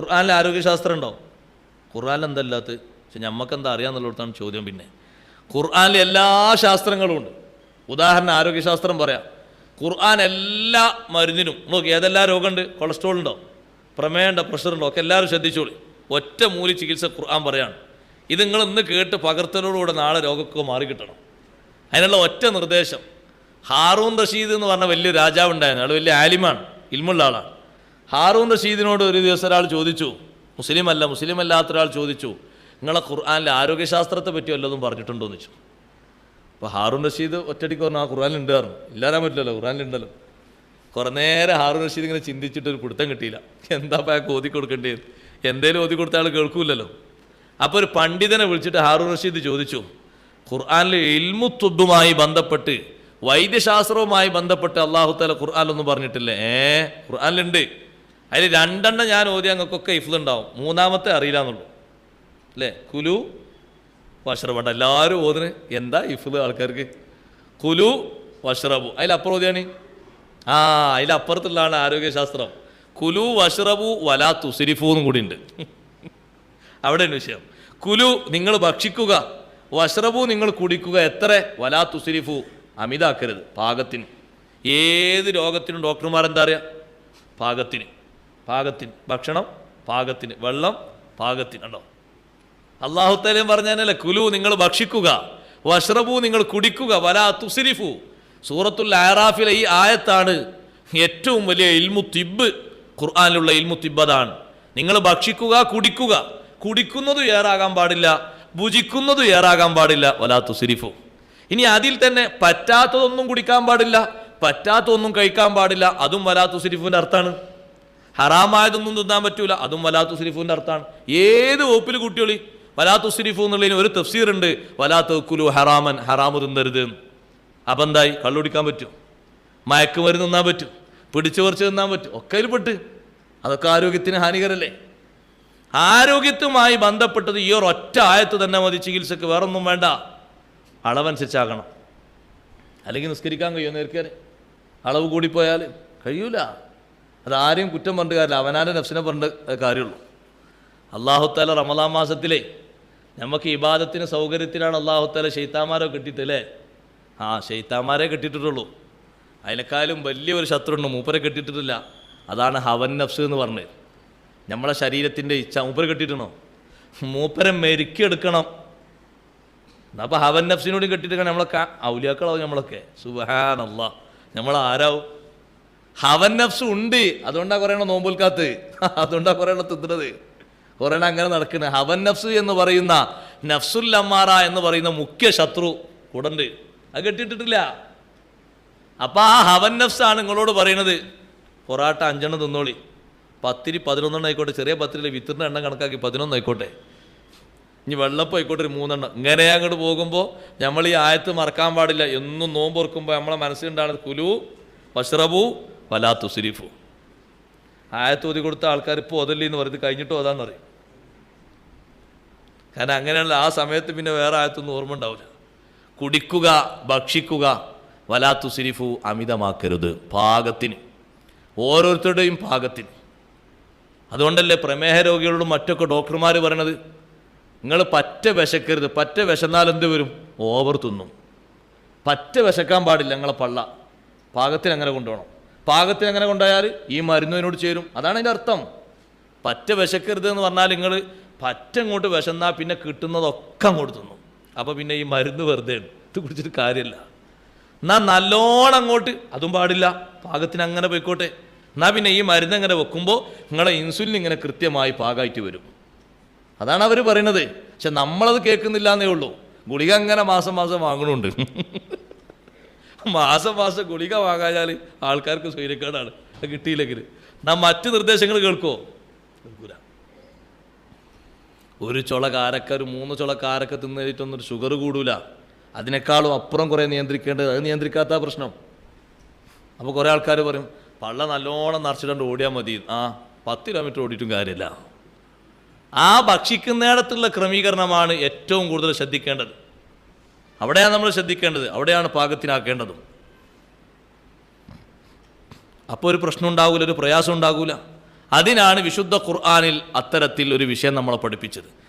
ഖുർആാനിൽ ആരോഗ്യശാസ്ത്രം ഉണ്ടോ? ഖുർആാനിൽ എന്തല്ലാത്ത പക്ഷെ നമുക്കെന്താ അറിയാന്നുള്ളിടത്താണ് ചോദ്യം പിന്നെ. ഖുർആാനിൽ എല്ലാ ശാസ്ത്രങ്ങളും ഉണ്ട്. ഉദാഹരണം ആരോഗ്യശാസ്ത്രം പറയാം. ഖുർആൻ എല്ലാ മരുന്നിനും നോക്കി ഏതെല്ലാം രോഗമുണ്ട്? കൊളസ്ട്രോൾ ഉണ്ടോ? പ്രമേയമുണ്ടോ പ്രഷർ ഉണ്ടോ? ഒക്കെ എല്ലാവരും ശ്രദ്ധിച്ചോളി. ഒറ്റ മൂലി ചികിത്സ ഖുർആൻ പറയാണ്. ഇത് നിങ്ങൾ ഇന്ന് കേട്ട് പകർത്തലോടുകൂടെ നാളെ രോഗമൊക്കെ മാറി കിട്ടണം. അതിനുള്ള ഒറ്റ നിർദ്ദേശം. ഹാറൂൺ റഷീദ് എന്ന് പറഞ്ഞ വലിയ രാജാവ് ഉണ്ടായിരുന്നു അയാൾ വലിയ ആലിമാണ്. ഇൽമുള്ള ആളാണ്. ഹാറൂൺ റഷീദിനോട് ഒരു ദിവസം ഒരാൾ ചോദിച്ചു മുസ്ലിം അല്ല മുസ്ലിം അല്ലാത്ത ഒരാൾ ചോദിച്ചു നിങ്ങളെ ഖുർആാനിലെ ആരോഗ്യശാസ്ത്രത്തെ പറ്റി വല്ലതും പറഞ്ഞിട്ടുണ്ടോ? എന്ന് ചോദിച്ചു. അപ്പോൾ ഹാറൂൺ റഷീദ് ഒറ്റടിക്ക് പറഞ്ഞു ആ ഖുർആാനിലുണ്ട് പറഞ്ഞു. ഇല്ലാതാൻ പറ്റില്ലല്ലോ ഖുർആാനിലുണ്ടല്ലോ കുറേ നേരം ഹാറൂൺ റഷീദ് ഇങ്ങനെ ചിന്തിച്ചിട്ട് ഒരു പിടുത്തം കിട്ടിയില്ല. എന്താ അയാൾക്ക് ഓതി കൊടുക്കേണ്ടത് എന്തേലും ഓതി കൊടുത്ത ആൾ കേൾക്കൂലല്ലോ അപ്പോൾ ഒരു പണ്ഡിതനെ വിളിച്ചിട്ട് ഹാറൂൺ റഷീദ് ചോദിച്ചു ഖുർആാനിലെ ഇൽമുത്തുബുമായി ബന്ധപ്പെട്ട് വൈദ്യശാസ്ത്രവുമായി ബന്ധപ്പെട്ട് അള്ളാഹു താല ഖുർആാനൊന്നും പറഞ്ഞിട്ടില്ലേ? ഏ ഖുർആാനിലുണ്ട്. അതിൽ രണ്ടെണ്ണം ഞാൻ ഓതി അങ്ങക്കൊക്കെ ഇഫ്ലുണ്ടാവും മൂന്നാമത്തെ അറിയില്ല എന്നുള്ളൂ അല്ലേ? കുലു വഷറബണ്ട എല്ലാവരും ഓതിന് എന്താ ഇഫ്ല് ആൾക്കാർക്ക്? കുലു വഷറബു. അതിലപ്പുറം ഓതിയാണ്. ആ അതിലപ്പുറത്തുള്ളതാണ് ആരോഗ്യശാസ്ത്രം. കുലു വഷറബു വലാ തുസിരിഫു എന്നും കൂടി ഉണ്ട്. അവിടെയാണ് വിഷയം. കുലു നിങ്ങൾ ഭക്ഷിക്കുക. വഷറബു നിങ്ങൾ കുടിക്കുക. എത്ര? വലാ തുസിരിഫു. അമിതാക്കരുത്. പാകത്തിന്. ഏത് രോഗത്തിനും ഡോക്ടർമാർ എന്താ അറിയാം പാകത്തിന്. പാകത്തിന് ഭക്ഷണം പാകത്തിന് വെള്ളം പാകത്തിന് ഉണ്ടോ? അള്ളാഹുത്തലേം പറഞ്ഞാലല്ലേ കുലു നിങ്ങൾ ഭക്ഷിക്കുക. വഷ്റബു നിങ്ങൾ കുടിക്കുക. വലാ തുസിരിഫു. സൂറത്തുൽ ആറാഫിലെ ഈ ആയത്താണ് ഏറ്റവും വലിയ ഇൽമു തിബ് ഖുർആാനിലുള്ള ഇൽമു അതാണ്. നിങ്ങൾ ഭക്ഷിക്കുക കുടിക്കുക. കുടിക്കുന്നത് ഏറാകാൻ പാടില്ല. ഭുജിക്കുന്നത് ഏറാകാൻ പാടില്ല. വലാ തുസിരിഫു. ഇനി അതിൽ തന്നെ പറ്റാത്തതൊന്നും കുടിക്കാൻ പാടില്ല. പറ്റാത്തതൊന്നും കഴിക്കാൻ പാടില്ല. അതും വലാ തുസിരിഫുവിന്റെ അർത്ഥമാണ്. ഹറാമായതൊന്നും തിന്നാൻ പറ്റൂല. അതും വലാത്തു സിരിഫുവിന്റെ അർത്ഥമാണ്. ഏത് വകുപ്പിൽ കുട്ടികളി വലാത്തു സിരിഫു എന്നുള്ളതിന് ഒരു തഫ്സീർ ഉണ്ട് വലാത്തു കുലു ഹറാമൻ ഹറാമു തിന്നരുത്. അപ്പം എന്തായി? കള്ളുടിക്കാൻ പറ്റും. മയക്കുമരുന്ന് തിന്നാൻ പറ്റും. പിടിച്ചു പറിച്ച് തിന്നാൻ പറ്റും. ഒക്കെ പെട്ട്. അതൊക്കെ ആരോഗ്യത്തിന് ഹാനികരല്ലേ? ആരോഗ്യത്തുമായി ബന്ധപ്പെട്ടത് ഈ ഒറ്റ ആയത്ത് തന്നെ മതി. ചികിത്സക്ക് വേറൊന്നും വേണ്ട. അളവനുസരിച്ചാകണം. അല്ലെങ്കിൽ നിസ്കരിക്കാൻ കഴിയുമോ നേർക്കേറെ അളവ് കൂടിപ്പോയാൽ കഴിയൂല. അത് ആരെയും കുറ്റം പറഞ്ഞിട്ട് കാര്യമില്ല. അവനാന്റെ നഫ്സിനെ പറഞ്ഞിട്ട് കാര്യമുള്ളൂ. അള്ളാഹുത്താല റമദാൻ മാസത്തിലെ നമുക്ക് ഇബാദത്തിന് സൗകര്യത്തിനാണ് അള്ളാഹുത്താല ഷെയ്ത്താമാരെ കെട്ടിയിട്ടല്ലേ ആ ഷെയ്ത്താമാരെ കിട്ടിയിട്ടുള്ളൂ. അതിനേക്കാളും വലിയൊരു ശത്രുണ്ട്. മൂപ്പരെ കെട്ടിയിട്ടില്ല അതാണ് ഹവൻ നഫ്സ് എന്ന് പറഞ്ഞത്. നമ്മളെ ശരീരത്തിന്റെ ഇച്ഛ മൂപ്പരെ കെട്ടിയിട്ടണോ മൂപ്പരെ മെരുക്കിയെടുക്കണം. അപ്പോൾ ഹവൻ നഫ്സിനോടും കെട്ടിയിട്ട് നമ്മളൊക്കെ ഔലിയാക്കളാവും നമ്മളൊക്കെ. സുബഹാനല്ല. നമ്മൾ ആരാവും ഹവൻ നഫ്സ് ഉണ്ട്. അതുകൊണ്ടാണ് കുറേ എണ്ണം നോമ്പുൽക്കാത്ത്. അതുകൊണ്ടാണ് കുറേ എണ്ണം തിന്നുന്നത്. കുറേ എണ്ണം അങ്ങനെ നടക്കുന്നത് ഹവൻ നഫ്സ് എന്ന് പറയുന്ന നഫ്സുൽ അമ്മാറ എന്ന് പറയുന്ന മുഖ്യ ശത്രു കൂടണ്ട്. അത് കെട്ടിയിട്ടിട്ടില്ല. അപ്പം ആ ഹവൻ നഫ്സാണ് നിങ്ങളോട് പറയുന്നത് പൊറാട്ട അഞ്ചെണ്ണം തിന്നോളി. പത്തിരി പതിനൊന്നെണ്ണം ആയിക്കോട്ടെ. ചെറിയ പത്തിരിയിൽ വിത്തിരുന്ന എണ്ണം കണക്കാക്കി പതിനൊന്ന് ആയിക്കോട്ടെ. ഇനി വെള്ളപ്പം ആയിക്കോട്ടെ ഒരു മൂന്നെണ്ണം. ഇങ്ങനെ അങ്ങോട്ട് പോകുമ്പോൾ നമ്മൾ ഈ ആയത്ത് മറക്കാൻ പാടില്ല. എന്നും നോമ്പ് ഓർക്കുമ്പോൾ നമ്മളെ മനസ്സിലുണ്ടാണ് കുലു വഷ്റബു വലാത്തു സുരിഫു ആയത്ത് ഓതി കൊടുത്ത ആൾക്കാർ ഇപ്പോൾ ഓതല്ലേ എന്ന് പറയുന്നത് കഴിഞ്ഞിട്ട് ഓതാന്ന് പറയും. കാരണം അങ്ങനെയുള്ള ആ സമയത്ത് പിന്നെ വേറെ ആയത്തൊന്നും ഓർമ്മ ഉണ്ടാവില്ല. കുടിക്കുക ഭക്ഷിക്കുക വലാ സിരിഫു അമിതമാക്കരുത് പാകത്തിന്. ഓരോരുത്തരുടെയും പാകത്തിന്. അതുകൊണ്ടല്ലേ പ്രമേഹ രോഗികളോടും മറ്റൊക്കെ ഡോക്ടർമാർ പറയണത്? നിങ്ങൾ പറ്റ വിശക്കരുത് പറ്റ വിശന്നാൽ എന്ത് വരും? ഓവർ തിന്നും. പറ്റ വിശക്കാൻ പാടില്ല നിങ്ങളെ പള്ള. പാകത്തിന് അങ്ങനെ കൊണ്ടുപോകണം. പാകത്തിന് അങ്ങനെ കൊണ്ടുപോയാൽ ഈ മരുന്നിനോട് ചേരും. അതാണ് അതിന്റെ അർത്ഥം. പറ്റ വിശക്കരുത് എന്ന് പറഞ്ഞാൽ നിങ്ങൾ പറ്റ അങ്ങോട്ട് വിശന്നാൽ പിന്നെ കിട്ടുന്നതൊക്കെ അങ്ങോട്ട് തിന്നും. അപ്പോൾ പിന്നെ ഈ മരുന്ന് വെറുതെ. ഇത് കുടിച്ചിട്ട് കാര്യമില്ല. എന്നാൽ നല്ലോണം അങ്ങോട്ട് അതും പാടില്ല. പാകത്തിന് അങ്ങനെ പോയിക്കോട്ടെ. എന്നാൽ പിന്നെ ഈ മരുന്ന് അങ്ങനെ വെക്കുമ്പോൾ നിങ്ങളെ ഇൻസുലിൻ ഇങ്ങനെ കൃത്യമായി പാകമായിട്ട് വരും. അതാണ് അവർ പറയുന്നത് പക്ഷെ നമ്മളത് കേൾക്കുന്നില്ല എന്നേ ഉള്ളൂ. ഗുളിക അങ്ങനെ മാസം മാസം വാങ്ങണുണ്ട്. മാസം മാസം ഗുളിക വാങ്ങാഞ്ഞാൽ ആൾക്കാർക്ക് സ്വൈര്യക്കേടാണ്. കിട്ടിയില്ലെങ്കിൽ നാം മറ്റ് നിർദ്ദേശങ്ങൾ കേൾക്കുമോ കേൾക്കൂല. ഒരു ചുള കാരക്ക ഒരു മൂന്ന് ചുള കാരക്ക തിന്നിട്ടൊന്നും ഒരു ഷുഗർ കൂടൂല. അതിനേക്കാളും അപ്പുറം കുറേ നിയന്ത്രിക്കേണ്ടത് അത് നിയന്ത്രിക്കാത്ത പ്രശ്നം. അപ്പോൾ കുറേ ആൾക്കാർ പറയും പള്ള നല്ലോണം നിറച്ചിട്ടുണ്ട് ഓടിയാൽ മതി. ആ പത്ത് കിലോമീറ്റർ ഓടിയിട്ടും കാര്യമില്ല ആ ഭക്ഷിക്കുന്നിടത്തുള്ള ക്രമീകരണമാണ് ഏറ്റവും കൂടുതൽ ശ്രദ്ധിക്കേണ്ടത്. അവിടെയാണ് നമ്മൾ ശ്രദ്ധിക്കേണ്ടത്. അവിടെയാണ് പാകത്തിനാക്കേണ്ടതും. അപ്പോൾ ഒരു പ്രശ്നം ഉണ്ടാവില്ല ഒരു പ്രയാസം ഉണ്ടാകില്ല അതിനാണ് വിശുദ്ധ ഖുർആാനിൽ അത്തരത്തിൽ ഒരു വിഷയം നമ്മളെ പഠിപ്പിച്ചത്.